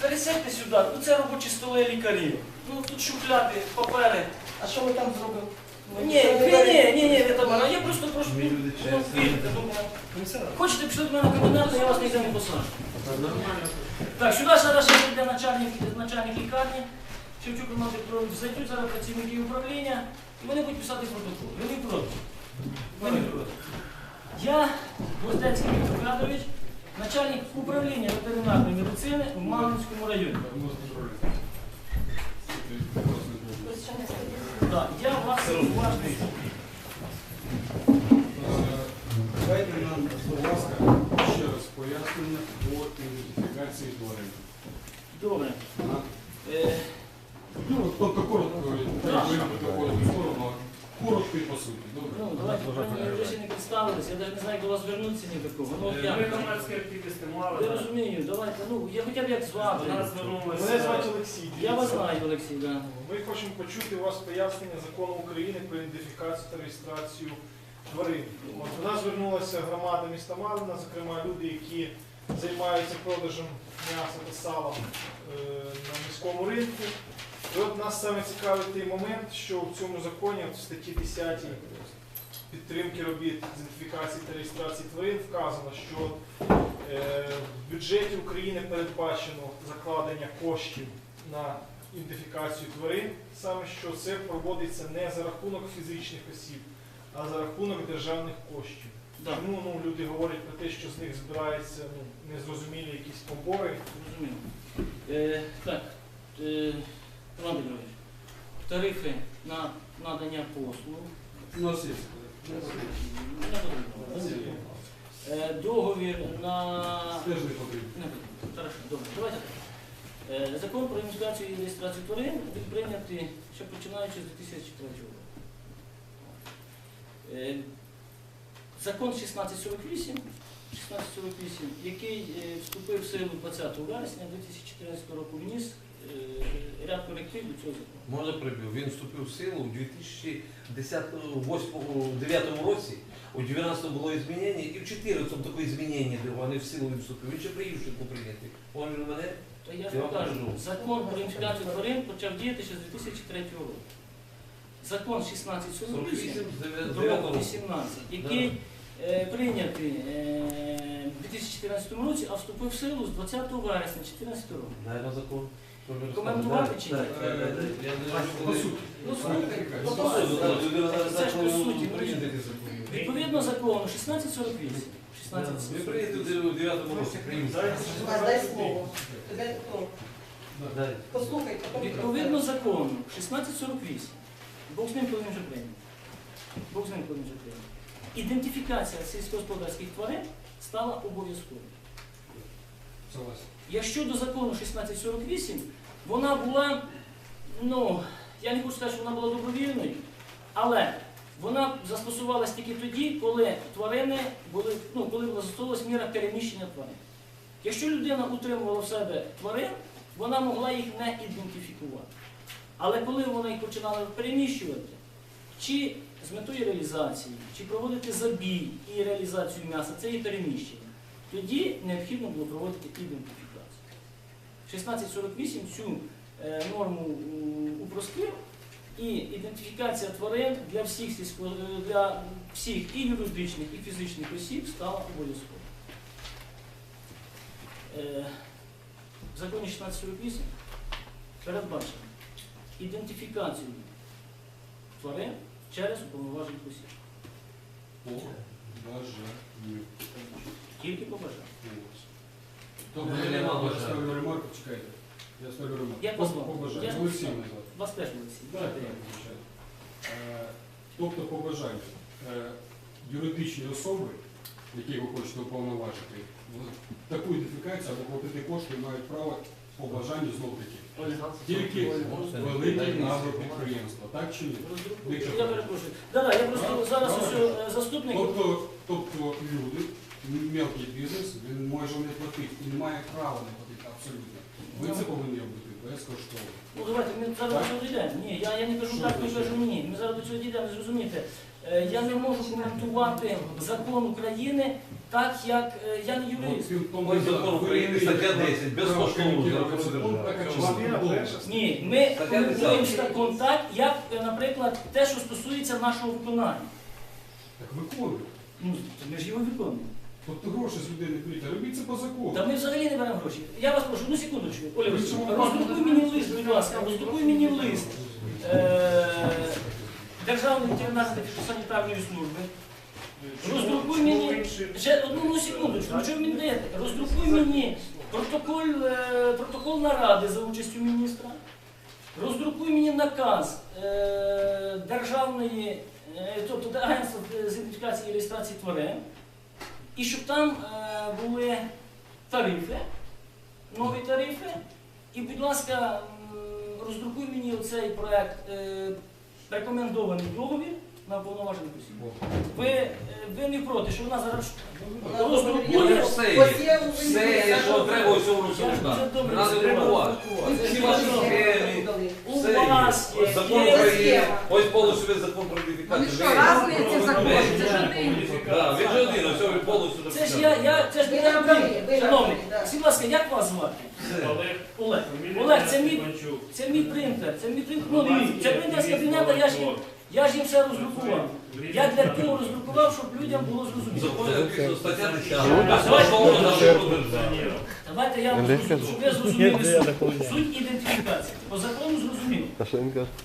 пересядьте сюди, ну це робочі столи лікарів. Ну тут шухляди, папери. А що ми там зробимо? Ми Ні, ні, ні, ні, ні, ви я просто прошу. Ми люди ну, чесні. вірте, ну, Хочете пішли до мене в кабінет, я вас ніде не посажу. Так, сюди зараз йде начальник, начальник лікарні. Шевчук Роман Петрович, зайдуть зараз працівники управління, і вони будуть писати протокол. Ви не проти. Ви не проти. Я, Гвоздецький Віктор Федорович, начальник управління ветеринарної медицини в Мангинському районі. Так, я вас уважно. Дайте нам, будь ласка, ще раз пояснення по ідентифікації тварин. Добре. А? Е, Ну, тобто коротко, Так. як ви такою сторону, коротко і по суті. Добре. Ну, давайте, пані, ви ще не представилися, я навіть не знаю, до вас звернутися ніякого. Ну, от я. Ми громадські активісти мали. Я розумію, давайте, ну, я хоча б як звати. До нас звернулися. Мене звати Олексій. Я вас знаю, Олексій, да. Ми хочемо почути у вас пояснення закону України про ідентифікацію та реєстрацію тварин. От до нас звернулася громада міста Малина, зокрема люди, які займаються продажем м'яса та сала е, на міському ринку. І от нас саме цікавить той момент, що в цьому законі, от в статті 10 підтримки робіт з ідентифікації та реєстрації тварин вказано, що е, в бюджеті України передбачено закладення коштів на ідентифікацію тварин, саме що це проводиться не за рахунок фізичних осіб, а за рахунок державних коштів. Да, Тому ну, люди говорять про те, що з них збираються ну, незрозумілі якісь побори. розумію. Е, так, е, Петрович, тарифи на надання послуг. У Е, договір на... Хорошо, добре, давайте. Е, Закон про ідентифікацію і реєстрацію тварин він прийнятий ще починаючи з 2004 року. Е, Закон 1648, 1648, який е, вступив в силу 20 вересня 2014 року, вніс е, ряд коректив до цього закону. Можна прибив. Він вступив в силу у 2009 році. У 19 було змінення, і в 14 таке змінення а не в силу він вступив. Він ще приїжджав прийняти. Він мене? То я ж вам кажу, кажу. закон про ідентифікацію тварин почав діяти ще з 2003 року. Закон 1648 48 з 9 Про року. 18, який прийнятий е, в 2014 році, а вступив в силу з 20 вересня 2014 року. Наверно, закон. Коментувати чи ні? По суті. Ну, слухайте, ну, по суті, Ну, людина зараз це ж по суті, ну, прийняти такий. Відповідно закону 1648. Ви 1648. прийняли у 9 році. А, дай слово. Дай. Послухай, потім. Відповідно закону 1648. Бог з ним, коли він вже прийняв. Бог з ним, коли він вже прийняв. Ідентифікація сільськогосподарських тварин стала обов'язковою. Якщо до закону 1648 вона була, ну, я не хочу сказати, що вона була добровільною, але вона застосувалась тільки тоді, коли тварини були, ну, коли застосовувалась міра переміщення тварин. Якщо людина утримувала в себе тварин, вона могла їх не ідентифікувати. Але коли вона їх починала переміщувати, чи з метою реалізації, чи проводити забій і реалізацію м'яса, це є переміщення тоді необхідно було проводити ідентифікацію. 1648 цю е, норму упростив, і ідентифікація тварин для всіх, е, для всіх і юридичних, і фізичних осіб стала обов'язковою. Е, В законі 1648 передбачено ідентифікацію тварин через уповноважених осіб. Побажанню. Тільки по бажанню. Тобто Ну, я нема я бажання. ставлю ремарку, чекайте. Я ставлю ремарку. Я Олексій написав. мене. Вас теж. Так, звичайно. Е, Тобто по бажанню. Е, Юридичні особи, які ви хочете уповноважити, в таку ідентифікацію або платити кошти мають право по бажанню знов таки. Тільки великі агропідприємства, так чи ні? Я перепрошую. Да-да, я просто зараз ось е, заступник. Тобто, тобто люди, мелкий бізнес, він може не платити і не має права не платити абсолютно. Ви це повинні робити безкоштовно. Ну давайте, ми зараз до цього дійдемо. Ні, я, я не кажу так, не кажу ні. Ми зараз до цього дійдемо, зрозумієте. Е, Я не можу коментувати закон України так як е, я не От юрист. Ось закон України, стаття 10, права безкоштовно держави. частина перша. Ні, ми Стаття коментуємо 10. закон так, як, е, наприклад, те, що стосується нашого виконання. Так виконуйте. Ну, ми ж його виконуємо. Тобто гроші з людей не беріть, а робіть це по закону. Та ми взагалі не беремо гроші. Я вас прошу, ну секундочку. Оля, роздрукуй мені лист, будь ласка, роздрукуй мені лист е, Державної ветеринарно-санітарної служби. Роздрукуй мені, ще одну ну, секундочку, ну, мені даєте? Роздрукуй мені протокол, е, протокол наради за участю міністра. Роздрукуй мені наказ е, Державної, е, тобто Агентства з ідентифікації і реєстрації тварин, і щоб там були тарифи, нові тарифи. І, будь ласка, роздрукуй мені оцей проект рекомендований договір на повноважених. Ви, е, ви не проти, що вона зараз роздрукує. Все Все що треба Я розсуждати. добре Треба це Всі ваші схеми, У все вас є. є, закон є України, ось повністю весь закон про Вони ідентифікацію. що, разні ці закони? Це ж один. Він же один, ось він повністю Це ж я, я це ж не нам один. Шановний, будь ласка, як вас звати? Олег Олег. Це мій, це мій принтер, це мій принтер. Ну, це принтер з кабінета, я ж я ж їм все роздрукував. Я для того роздрукував, щоб людям було зрозуміло. законі написано стаття 10. Так, Безкоштовно давайте. я вам розкажу, щоб ви зрозуміли суть. Суть ідентифікації. По закону зрозуміло.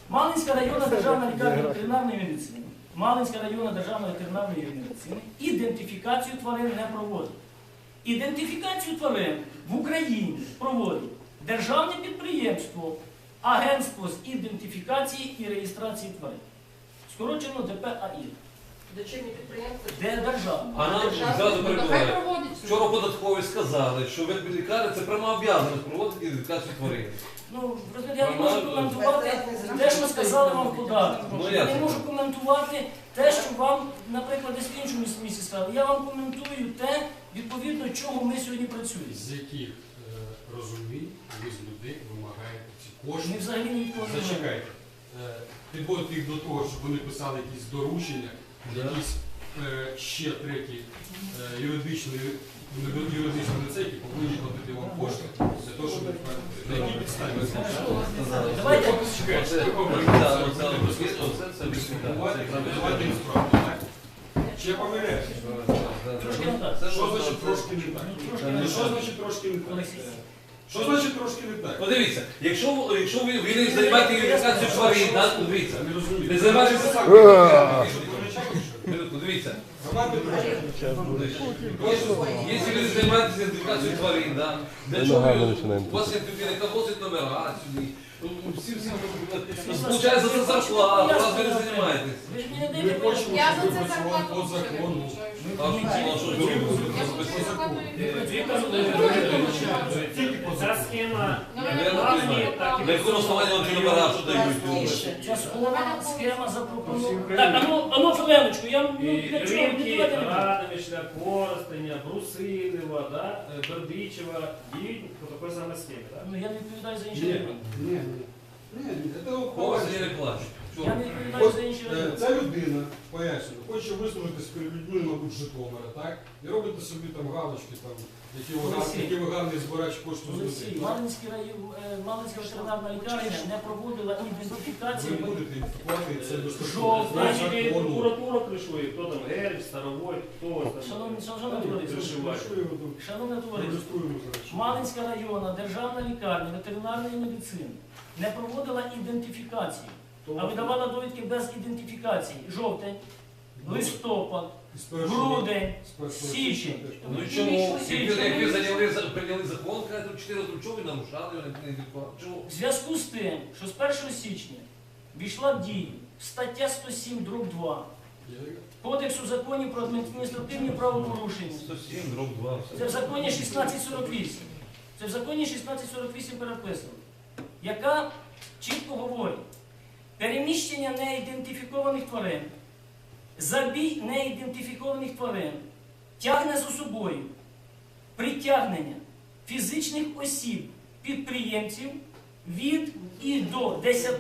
Малинська районна державна лікарня ветеринарної медицини. Малинська районна державна ветеринарної медицини ідентифікацію тварин не проводить. Ідентифікацію тварин в Україні проводить державне підприємство, Агентство з ідентифікації і реєстрації тварин. Скорочено ДПАІ. Дочірні підприємства. Де держава? А нам Державний зразу Ну, то перебуває. проводять. Вчора податкові сказали, що ветлікарня це пряма обов'язаність проводити ідентифікацію тварин. Ну, просто я не можу коментувати те, що сказали вам в податку. Ну, Я не ясно. можу коментувати те, що вам, наприклад, десь в іншому місці сказали. Я вам коментую те, відповідно, чого ми сьогодні працюємо. З яких е, розумінь ви з людей вимагаєте ці Ми кошти? взагалі не відповідаємо. Зачекайте. Е, Підводити їх до того, щоб вони писали якісь доручення, якісь е, ще треті е, юридичні юридичні лице, які повинні платити вам кошти для того, щоб на якій підставі ви зможете. Давайте, Чекайте, Оце- ви говорите, Да, це оце- буде оце- безкоштовно. оце- це відповідає. Давайте Це правильно. давайте їм справу, так? Чи я помиляюсь? Трошки не так. Це Що значить трошки не так? Ну, Що значить трошки не так? Що значить трошки не так? Ну дивіться, якщо, ви- якщо ви, ви не займаєте ідентифікацію тварин, да, ну, дивіться, не розумію. не займаєтеся Це сам. так. Минутку, дивіться. Роман Петрович, Якщо ви займаєтеся ідентифікацією тварин, да, для чого ви, у вас є людина, яка вносить номера сюди, ну, всі, всі, получається за зарплату, раз ви не займаєтесь. Ви ж мені не даєте Я за це зарплату Ця схема Ну, як я власні, так і На якому основанні вам ці що дають? Часткова схема запропонована. Так, ану, ану, хвилиночку, я ну, для чого? Не давайте не Радовича, Коростеня, Брусилева, да, Бердичева діють по такій самій схемі. Да? Ну, я не відповідаю за інші Ні, ні, ні. Ні, ні, це не плачуть. Я не відповідаю за інші е. Ця людина, пояснюю, хоче вислужитись перед людьми, мабуть, з Житомира, так? І робите собі там галочки, там, які ви, гар- Олексій. які ви гарний збирач коштів з Олексій, людей. Малинський район, е, Малинська ветеринарна лікарня не проводила Ви ідентифікацію. будете платити це Жовтий. безкоштовно. Значить, і прокуратура кришує, хто там Герб, Старовой, хто ось там. Шановні. Шановне товариство, Малинська районна державна лікарня ветеринарної медицини не проводила ідентифікацію, а видавала довідки без ідентифікації. Жовтень, листопад, З першого- грудень, січень. Ну і чому? Як ви- як ви зайняли, прийняли закон, кажете, 4 роки, нарушали, ви не? Чого? В зв'язку з тим, що з 1 січня війшла в дію стаття 107 дроб 2 Кодексу законів про адміністративні правопорушення. 107, дроб 2. Це в законі 1648. Це в законі 1648 переписано, яка чітко говорить, переміщення неідентифікованих тварин, забій неідентифікованих тварин тягне за собою притягнення фізичних осіб, підприємців від і до 10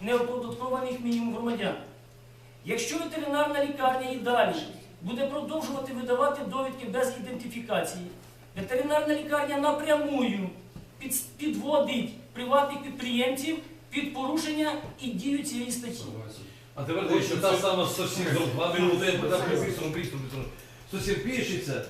неоподаткованих мінімум громадян. Якщо ветеринарна лікарня і далі буде продовжувати видавати довідки без ідентифікації. Ветеринарна лікарня напрямую підводить приватних підприємців під порушення і дію цієї статті. А тепер дивіться, та сама сусід, два минути, я питав, бистро, бистро, бистро. Сусід пишеться,